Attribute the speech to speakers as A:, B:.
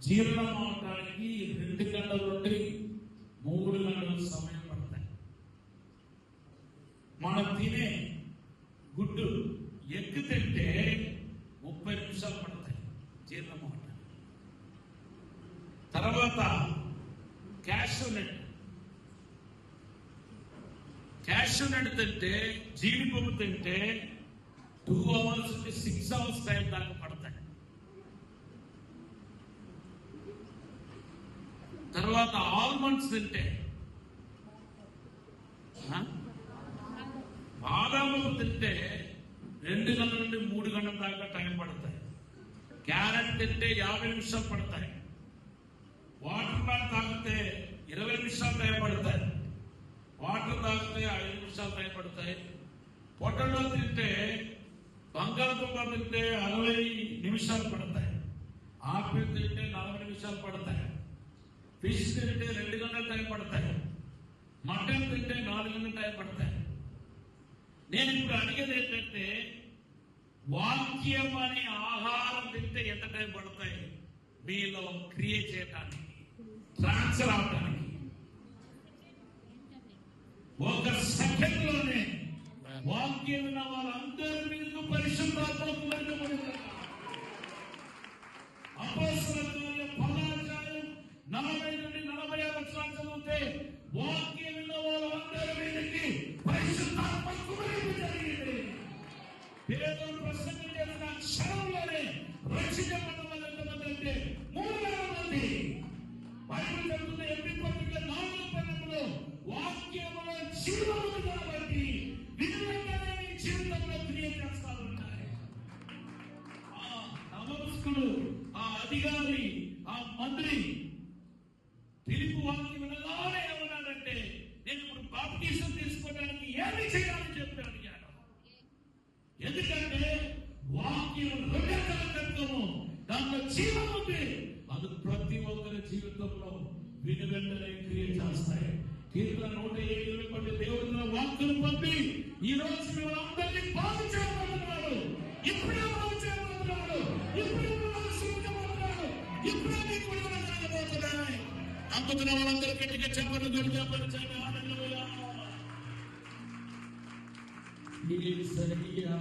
A: జీర్ణం అవటానికి రెండు గంటల నుండి మూడు గంటల సమయం పడతాయి మనం తినే గుడ్డు ఎగ్గు తింటే ముప్పై నిమిషాలు పడతాయి జీర్ణం అవటానికి తర్వాత క్యాష్యూనెట్ క్యాష్యూనెట్ తింటే జీడిపప్పు తింటే two hours six hours time దాకా పడతాయి తర్వాత ఆల్మండ్స్ తింటే? బాదాములు తింటే రెండు గంటల నుండి మూడు గంటల దాకా టైం పడతాయి. క్యారెట్ తింటే యాభై నిమిషాలు పడతాయి. వాటర్ మ్యాన్ తాగితే ఇరవై నిమిషాలు టైం పడతాయి. వాటర్ తాగితే ఐదు నిమిషాలు టైం పడతాయి. పొట్టలో తింటే బంగాళదుంప తింటే అరవై నిమిషాలు పడతాయి. ఆపిల్ తింటే నలభై నిమిషాలు పడతాయి. ఫిష్ తింటే రెండు గంటల టైం పడతాయి. మటన్ తింటే నాలుగు గంటల టైం పడతాయి. నేను ఇప్పుడు అడిగేది ఏంటంటే వాక్యం అనే ఆహారం తింటే ఎంత టైం పడతాయి? మీలో క్రియేట్ చేయటానికి ట్రాన్స్ఫర్ అవటానికి ఒక సెకండ్లోనే వాక్యం ఉన్న వాళ్ళందరూ పేదలు ప్రసంగం చేసిన క్షణంలోనే రక్షించబడిన వాళ్ళు ఎంతమంది అంటే మూడు వేల మంది బైబిల్ చెబుతున్న ఎంపీ పత్రిక నాలుగు పన్నెండులో వాక్యములో జీవము కాబట్టి విధంగానే నీ జీవితంలో క్రియ చేస్తా ఆ నమస్కుడు ఆ అధికారి ఆ మంత్రి పిలుపు వాక్యం వినగానే ఏమన్నాడంటే వాక్యం రెండెక్కల తత్వము దాంట్లో జీవం ఉంది. అది ప్రతి ఒక్కరి జీవితంలో విని వెంటనే క్రియ చేస్తాయి. కీర్తన నూట ఏడు కొన్ని దేవుడిన వాక్కులు పంపి ఈ రోజు మిమ్మల్ని అందరినీ బాగు చేయబోతున్నాడు ఇప్పుడే బాగు చేయబోతున్నాడు ఇప్పుడే మిమ్మల్ని ఇప్పుడే మీకు విడుదల జరగబోతున్నాయి నమ్ముతున్న వాళ్ళందరూ గట్టిగా చెప్పండి గట్టిగా పరిచయం ఆనందమయ్యా.
B: ఏసయ్యా